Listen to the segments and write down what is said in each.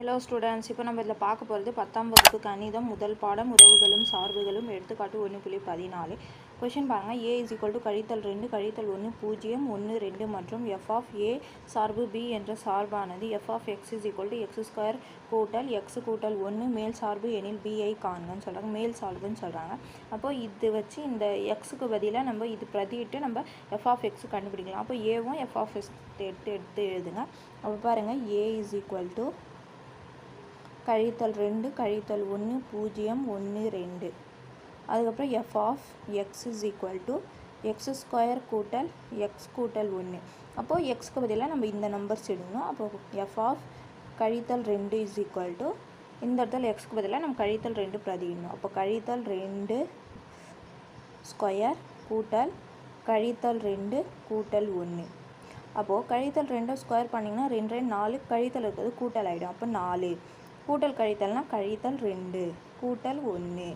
Hello students இப்போ நம்ம இதில் பார்க்க போகிறது பத்தாம் வகுப்பு கணிதம் முதல் பாடம் உறவுகளும் சார்புகளும் எடுத்துக்காட்டு ஒன்று புள்ளி பதினாலு. கொஷின் பாருங்கள் ஏ இஸ் ஈக்குவல் டு கழித்தல் ரெண்டு கழித்தல் ஒன்று பூஜ்ஜியம் ஒன்று ரெண்டு மற்றும் எஃப் ஆஃப் ஏ சார்பு பி என்ற சார்பானது. F of x is equal to x square கூட்டல் எக்ஸ் கூட்டல் ஒன்று மேல் சார்பு எனில் பிஐ காண்கன்னு சொல்கிறாங்க மேல் சார்புன்னு சொல்கிறாங்க அப்போ இது வச்சு இந்த எக்ஸுக்கு பதிலாக நம்ம இது பிரதிட்டு நம்ம எஃப் ஆஃப் எக்ஸ் கண்டுபிடிக்கலாம். அப்போ ஏவும் எஃப் ஆஃப் எக்ஸ் எடுத்து எடுத்து எழுதுங்க. அப்போ பாருங்கள் ஏ இஸ் ஈக்குவல் டு கழித்தல் ரெண்டு கழித்தல் ஒன்று பூஜ்ஜியம் ஒன்று ரெண்டு. அதுக்கப்புறம் f of x is equal to x square கூட்டல் எக்ஸ் கூட்டல் ஒன்று அப்போது எக்ஸ்க்கு பதிலாக நம்ம இந்த நம்பர்ஸ் எடுக்கணும். அப்போது எஃப் ஆஃப் கழித்தல் ரெண்டு இஸ் ஈக்குவல் டு இந்த இடத்துல எக்ஸ்க்கு பதிலாக நம்ம கழித்தல் ரெண்டு பிரதியிடணும். அப்போ கழித்தல் ரெண்டு ஸ்கொயர் கூட்டல் கழித்தல் ரெண்டு கூட்டல் ஒன்று அப்போது கழித்தல் ரெண்டு ஸ்கொயர் பண்ணிங்கன்னா ரெண்டு ரெண்டு நாலு கழித்தல் இருக்கிறது கூட்டல் ஆகிடும் அப்போ நாலு. கூட்டல் கழித்தல்னால் கழித்தல் ரெண்டு கூட்டல் ஒன்று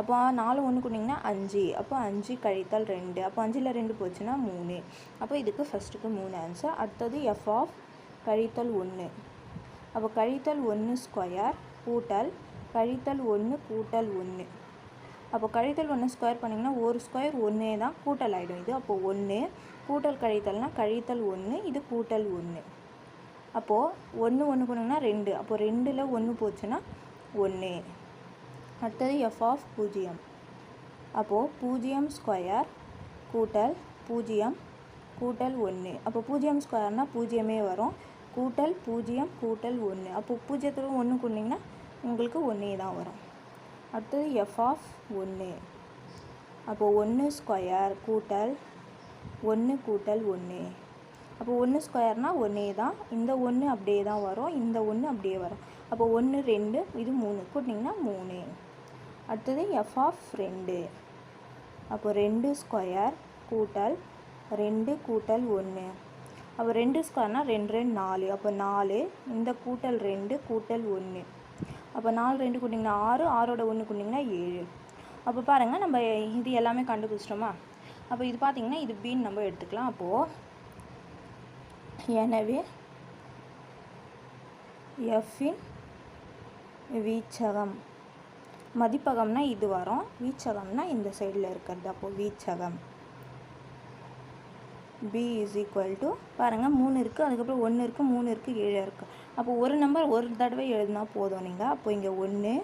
அப்போ நாலு ஒன்று கூட்டிங்கன்னா அஞ்சு. அப்போ அஞ்சு கழித்தல் ரெண்டு. அப்போ அஞ்சில் ரெண்டு போச்சுன்னா மூணு. அப்போ இதுக்கு ஃபஸ்ட்டுக்கு மூணு ஆன்சர் அடுத்தது எஃப் ஆஃப் கழித்தல் ஒன்று அப்போ கழித்தல் ஒன்று ஸ்கொயர் கூட்டல் கழித்தல் ஒன்று கூட்டல் ஒன்று அப்போ கழித்தல் ஒன்று ஸ்கொயர் பண்ணிங்கன்னா ஒரு ஸ்கொயர் ஒன்றே தான் கூட்டல் ஆகிடும் இது. அப்போது ஒன்று கூட்டல் கழித்தல்னால் கழித்தல் ஒன்று இது கூட்டல் ஒன்று அப்போது ஒன்று ஒன்று போனோம்னா ரெண்டு. அப்போது ரெண்டில் ஒன்று போச்சுன்னா ஒன்று அடுத்தது எஃப் ஆஃப் பூஜ்ஜியம். அப்போது பூஜ்ஜியம் ஸ்கொயர் கூட்டல் பூஜ்ஜியம் கூட்டல் ஒன்று அப்போ பூஜ்ஜியம் ஸ்கொயர்னால் பூஜ்ஜியமே வரும். கூட்டல் பூஜ்ஜியம் கூட்டல் ஒன்று அப்போது பூஜ்ஜியத்தில் ஒன்று கொண்டிங்கன்னா உங்களுக்கு ஒன்றே தான் வரும். அடுத்தது எஃப் ஆஃப் ஒன்று அப்போது ஒன்று ஸ்கொயர் கூட்டல் ஒன்று கூட்டல் ஒன்று அப்போ ஒன்று ஸ்கொயர்னால் ஒன்றே தான். இந்த ஒன்று அப்படியே தான் வரும். இந்த ஒன்று அப்படியே வரும். அப்போ ஒன்று ரெண்டு இது மூணு. கூட்டிங்கன்னா மூணு. அடுத்தது எஃப் ஆஃப் ரெண்டு. அப்போ ரெண்டு ஸ்கொயர் கூட்டல் ரெண்டு கூட்டல் ஒன்று அப்போ ரெண்டு ஸ்கொயர்னால் ரெண்டு ரெண்டு நாலு. அப்போ நாலு இந்த கூட்டல் ரெண்டு கூட்டல் ஒன்று அப்போ நாலு ரெண்டு கூட்டிங்கன்னா ஆறு. ஆறோட ஒன்று கூட்டிங்கன்னா ஏழு. அப்போ பாருங்கள் நம்ம இது எல்லாமே கண்டுபிடிச்சிட்டோமா? அப்போ இது பார்த்திங்கன்னா இது பின்னு நம்ம எடுத்துக்கலாம். அப்போது எனவே எஃப்பின் வீச்சகம். மதிப்பகம்னா இது வரும். வீச்சகம்னா இந்த சைடில் இருக்கிறது. அப்போது வீச்சகம். பி இஸ் ஈக்குவல் டு பாருங்கள் மூணு இருக்குது அதுக்கப்புறம் ஒன்று இருக்குது மூணு இருக்குது ஏழு இருக்குது அப்போ ஒரு நம்பர் ஒரு தடவை எழுதினா போதும் நீங்கள் அப்போ இங்கே ஒன்று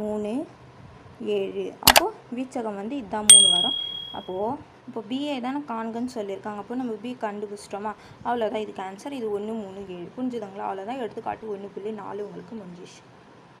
மூணு ஏழு. அப்போது வீச்சகம் வந்து இதுதான் மூணு வரும். அப்போது இப்போ பிஏ தானே காண்கன்னு சொல்லியிருக்காங்க. அப்போ நம்ம பி கண்டுபிடிச்சிட்டோமா? அவ்வளோதான் இதுக்கு ஆன்சர் இது ஒன்று மூணு ஏழு. புரிஞ்சுதுங்களா? அவ்வளோதான் எடுத்துக்காட்டு ஒன்று புள்ளி நாலு உங்களுக்கு முடிஞ்சிச்சு.